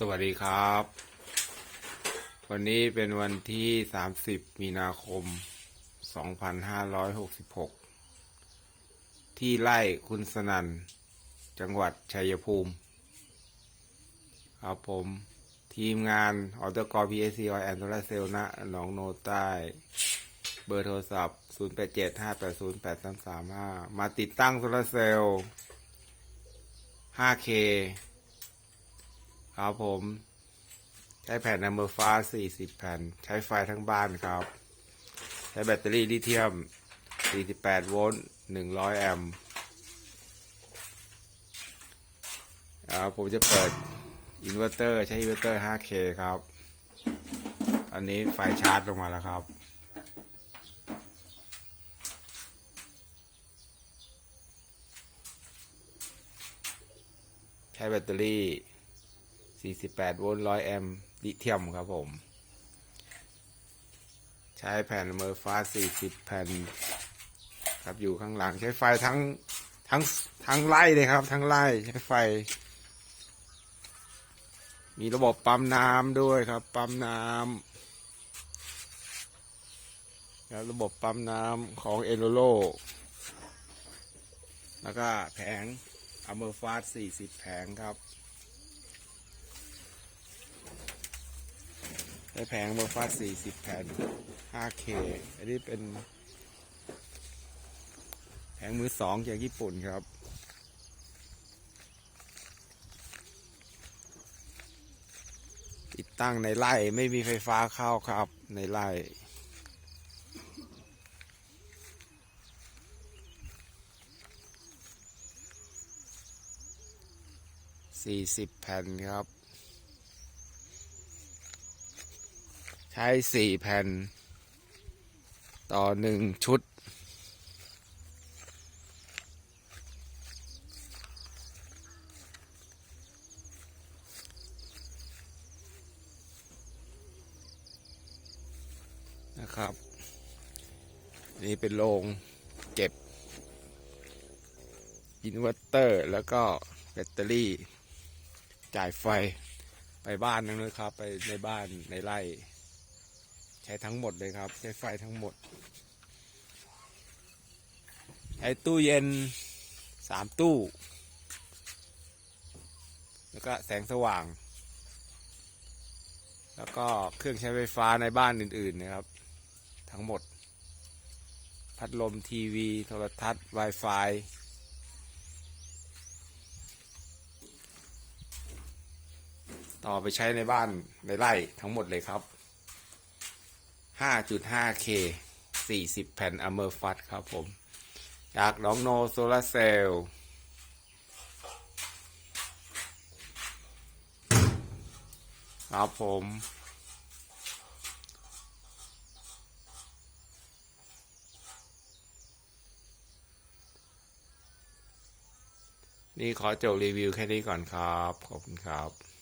สวัสดีครับ วันนี้เป็นวันที่ 30 มีนาคม 2566 ที่ไร่คุณสนัน จังหวัดชัยภูมิ ครับผม ทีมงานออเตอร์กอพีเอซีอแอนโทรเซลนะหนองโนใต้ เบอร์โทรศัพท์ 0875808335 มาติดตั้งโซลาร์เซลล์ 5K ครับผม ใช้แผ่นนัมเบอร์ฟ้า 40 แผ่น ใช้ไฟทั้งบ้านครับ ใช้แบตเตอรี่ลิเธียม 48 โวลต์ 100 แอมป์ครับผมจะเปิดอินเวอร์เตอร์ใช้อินเวอร์เตอร์ 5K ครับ อันนี้ไฟชาร์จลงมาแล้วครับใช้แบตเตอรี่ 48 โวลต์ 100 แอมป์ลิเธียมครับผม ใช้แผ่นเมอร์ฟ้า 40 แผ่น ครับอยู่ข้างหลังใช้ไฟทั้งทั้งทั้งไล่เลยครับ ทั้งไล่ใช้ไฟ มีระบบปั๊มน้ำด้วยครับ ปั๊มน้ำแล้วระบบปั๊มน้ำของเอโ o โลแล้วก็แผงอเมอร์ฟาส40 แผงครับ ใช้แผงเมอร์ฟาส40แผ่น 5K อันนี้เป็น แผงมือสองจากญี่ปุ่นครับ ติดตั้งในไร่ไม่มีไฟฟ้าเข้าครับในไร่สี่สิบแผ่นครับ ใช้สี่แผ่น ต่อหนึ่งชุด นะครับ นี่เป็นโรงเก็บ อินเวอร์เตอร์แล้วก็แบตเตอรี่จ่ายไฟไปบ้านนั่นเลยครับ ไปในบ้านในไร่ ใช้ทั้งหมดเลยครับ ใช้ไฟทั้งหมด ใช้ตู้เย็นสามตู้ แล้วก็แสงสว่าง แล้วก็เครื่องใช้ไฟฟ้าในบ้านอื่น ๆ นะครับ ทั้งหมด พัดลมทีวี โทรทัศน์ Wi-Fi ต่อไปใช้ในบ้านในไร่ทั้งหมดเลยครับ 5.5K 40 แผ่นอเมอร์ฟัตครับผม จากน้องโนโซลาเซลล์ครับผม นี่ขอจบรีวิวแค่นี้ก่อนครับ ขอบคุณครับ